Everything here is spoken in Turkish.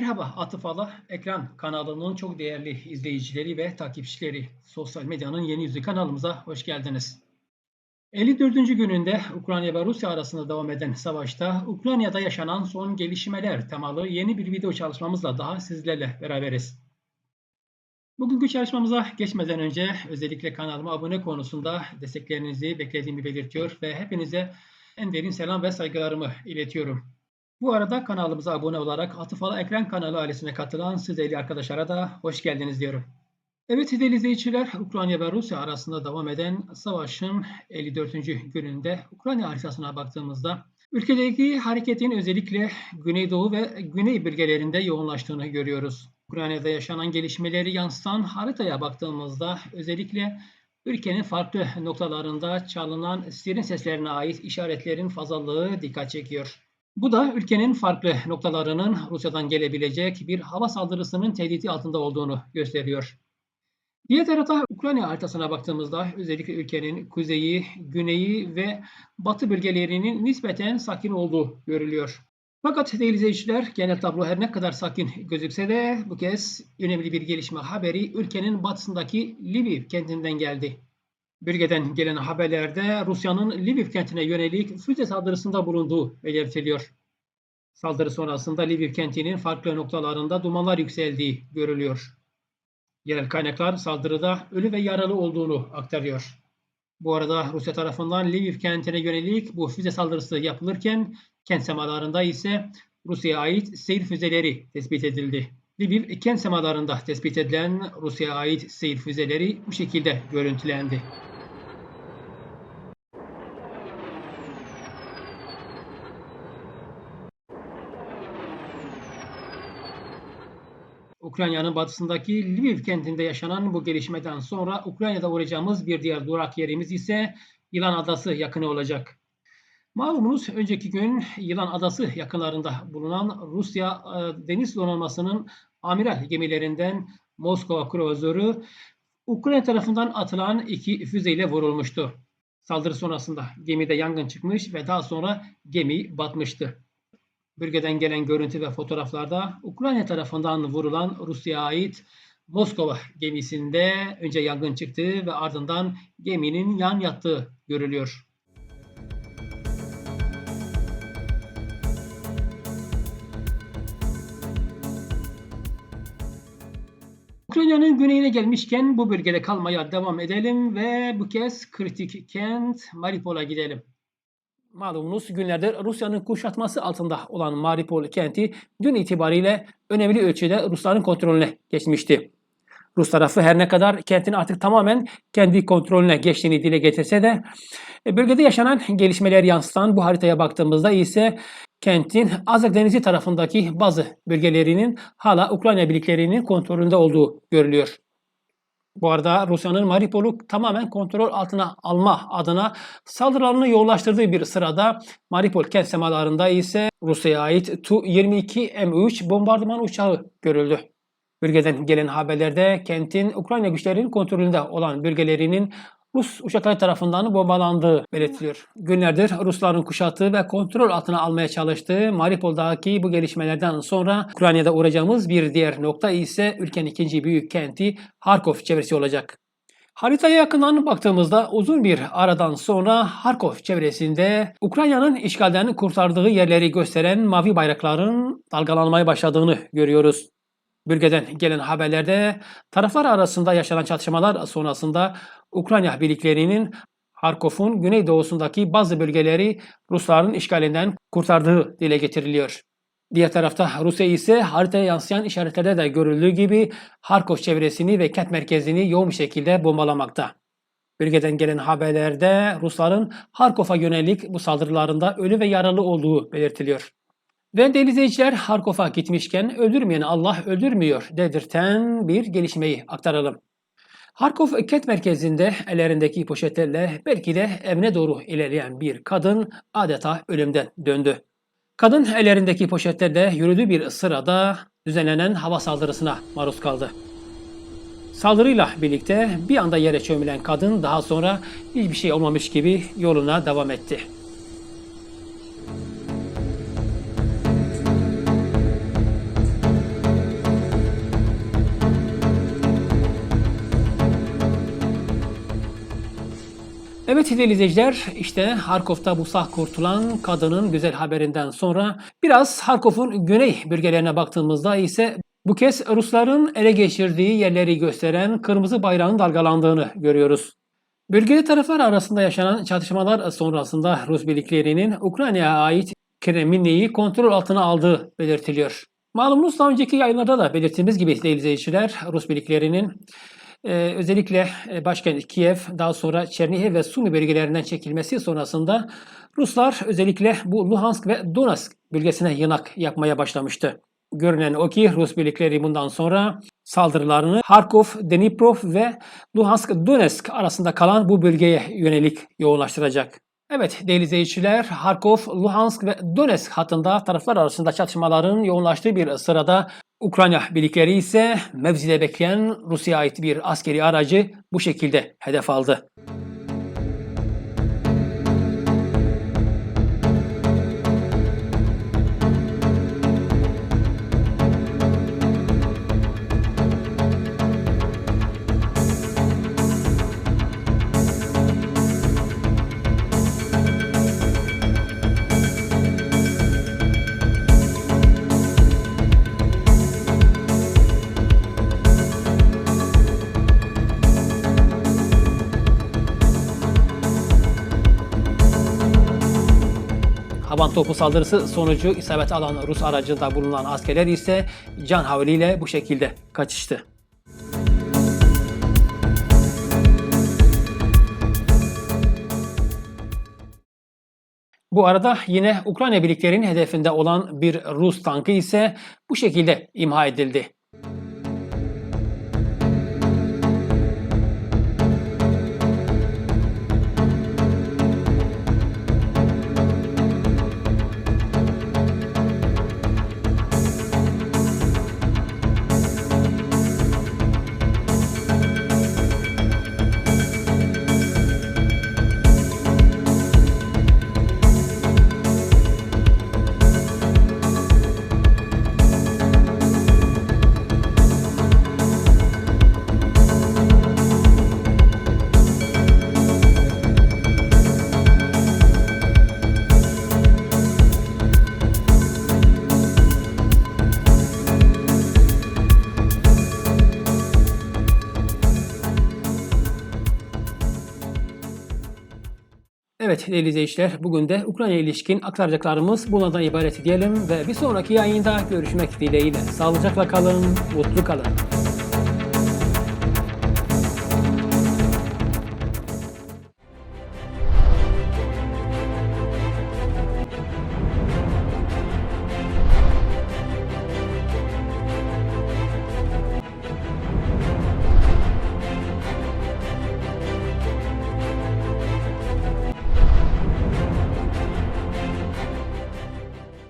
Merhaba Atıfalı Ekran kanalının çok değerli izleyicileri ve takipçileri. Sosyal medyanın yeni yüzü kanalımıza hoş geldiniz. 54. gününde Ukrayna ve Rusya arasında devam eden savaşta Ukrayna'da yaşanan son gelişmeler temalı yeni bir video çalışmamızla daha sizlerle beraberiz. Bugünkü çalışmamıza geçmeden önce özellikle kanalıma abone konusunda desteklerinizi beklediğimi belirtiyor ve hepinize en derin selam ve saygılarımı iletiyorum. Bu arada kanalımıza abone olarak Atıfalı Ekran kanalı ailesine katılan siz değerli arkadaşlara da hoş geldiniz diyorum. Evet değerli izleyiciler, Ukrayna ve Rusya arasında devam eden savaşın 54. gününde Ukrayna haritasına baktığımızda ülkedeki hareketin özellikle Güneydoğu ve Güney bölgelerinde yoğunlaştığını görüyoruz. Ukrayna'da yaşanan gelişmeleri yansıtan haritaya baktığımızda özellikle ülkenin farklı noktalarında çalınan siren seslerine ait işaretlerin fazlalığı dikkat çekiyor. Bu da ülkenin farklı noktalarının Rusya'dan gelebilecek bir hava saldırısının tehdidi altında olduğunu gösteriyor. Diğer tarafta Ukrayna haritasına baktığımızda özellikle ülkenin kuzeyi, güneyi ve batı bölgelerinin nispeten sakin olduğu görülüyor. Fakat değerli izleyiciler genel tablo her ne kadar sakin gözükse de bu kez önemli bir gelişme haberi ülkenin batısındaki Lviv kentinden geldi. Bölgeden gelen haberlerde Rusya'nın Lviv kentine yönelik füze saldırısında bulunduğu belirtiliyor. Saldırı sonrasında Lviv kentinin farklı noktalarında dumanlar yükseldiği görülüyor. Yerel kaynaklar saldırıda ölü ve yaralı olduğunu aktarıyor. Bu arada Rusya tarafından Lviv kentine yönelik bu füze saldırısı yapılırken kent semalarında ise Rusya'ya ait seyir füzeleri tespit edildi. Lviv kent semalarında tespit edilen Rusya'ya ait seyir füzeleri bu şekilde görüntülendi. Ukrayna'nın batısındaki Lviv kentinde yaşanan bu gelişmeden sonra Ukrayna'da uğrayacağımız bir diğer durak yerimiz ise Yılan Adası yakını olacak. Malumunuz önceki gün Yılan Adası yakınlarında bulunan Rusya e, deniz donanmasının amiral gemilerinden Moskova kruvazörü Ukrayna tarafından atılan iki füzeyle vurulmuştu. Saldırı sonrasında gemide yangın çıkmış ve daha sonra gemi batmıştı. Bölgeden gelen görüntü ve fotoğraflarda Ukrayna tarafından vurulan Rusya'ya ait Moskova gemisinde önce yangın çıktığı ve ardından geminin yan yattığı görülüyor. Ukrayna'nın güneyine gelmişken bu bölgede kalmaya devam edelim ve bu kez kritik kent Mariupol'a gidelim. Malumunuz günlerdir Rusya'nın kuşatması altında olan Mariupol kenti dün itibariyle önemli ölçüde Rusların kontrolüne geçmişti. Rus tarafı her ne kadar kentin artık tamamen kendi kontrolüne geçtiğini dile getirse de e, bölgede yaşanan gelişmeler yansıtan bu haritaya baktığımızda ise kentin Azak Denizi tarafındaki bazı bölgelerinin hala Ukrayna birliklerinin kontrolünde olduğu görülüyor. Bu arada Rusya'nın Mariupol'u tamamen kontrol altına alma adına saldırılarını yoğunlaştırdığı bir sırada Mariupol kent semalarında ise Rusya'ya ait Tu-22M3 bombardıman uçağı görüldü. Bölgeden gelen haberlerde kentin Ukrayna güçlerinin kontrolünde olan bölgelerinin Rus uçakları tarafından bombalandığı belirtiliyor. Günlerdir Rusların kuşattığı ve kontrol altına almaya çalıştığı Mariupol'daki bu gelişmelerden sonra Ukrayna'da uğrayacağımız bir diğer nokta ise ülkenin ikinci büyük kenti Harkov çevresi olacak. Haritaya yakından baktığımızda uzun bir aradan sonra Harkov çevresinde Ukrayna'nın işgalden kurtardığı yerleri gösteren mavi bayrakların dalgalanmaya başladığını görüyoruz. Bölgeden gelen haberlerde taraflar arasında yaşanan çatışmalar sonrasında Ukrayna birliklerinin Harkov'un güneydoğusundaki bazı bölgeleri Rusların işgalinden kurtardığı dile getiriliyor. Diğer tarafta Rusya ise haritaya yansıyan işaretlerde de görüldüğü gibi Harkov çevresini ve kent merkezini yoğun bir şekilde bombalamakta. Bölgeden gelen haberlerde Rusların Harkov'a yönelik bu saldırılarında ölü ve yaralı olduğu belirtiliyor. Ve değerli izleyiciler Harkov'a gitmişken öldürmeyen Allah öldürmüyor dedirten bir gelişmeyi aktaralım. Harkov kent merkezinde ellerindeki poşetlerle belki de evine doğru ilerleyen bir kadın adeta ölümden döndü. Kadın ellerindeki poşetlerle yürüdüğü bir sırada düzenlenen hava saldırısına maruz kaldı. Saldırıyla birlikte bir anda yere çömülen kadın daha sonra hiçbir şey olmamış gibi yoluna devam etti. Sevgili izleyiciler işte Harkov'ta bu sah kurtulan kadının güzel haberinden sonra biraz Harkov'un güney bölgelerine baktığımızda ise bu kez Rusların ele geçirdiği yerleri gösteren kırmızı bayrağın dalgalandığını görüyoruz. Bölgede taraflar arasında yaşanan çatışmalar sonrasında Rus birliklerinin Ukrayna'ya ait Kreminli'yi kontrol altına aldığı belirtiliyor. Malumunuz daha önceki yayınlarda da belirttiğimiz gibi izleyiciler Rus birliklerinin e, özellikle e, başkent Kiev daha sonra Çernihiv ve Sumi bölgelerinden çekilmesi sonrasında Ruslar özellikle bu Luhansk ve Donetsk bölgesine yanak yapmaya başlamıştı. Görünen o ki Rus birlikleri bundan sonra saldırılarını Harkov, Dnipro ve Luhansk Donetsk arasında kalan bu bölgeye yönelik yoğunlaştıracak. Evet değerli izleyiciler, Harkov, Luhansk ve Donetsk hattında taraflar arasında çatışmaların yoğunlaştığı bir sırada Ukrayna birlikleri ise mevzide bekleyen Rusya'ya ait bir askeri aracı bu şekilde hedef aldı. Havan topu saldırısı sonucu isabet alan Rus aracında bulunan askerler ise can havliyle bu şekilde kaçıştı. Bu arada yine Ukrayna birliklerinin hedefinde olan bir Rus tankı ise bu şekilde imha edildi. Evet değerli izleyiciler bugün de Ukrayna ilişkin aktaracaklarımız bunlardan ibaret diyelim ve bir sonraki yayında görüşmek dileğiyle. Sağlıcakla kalın, mutlu kalın.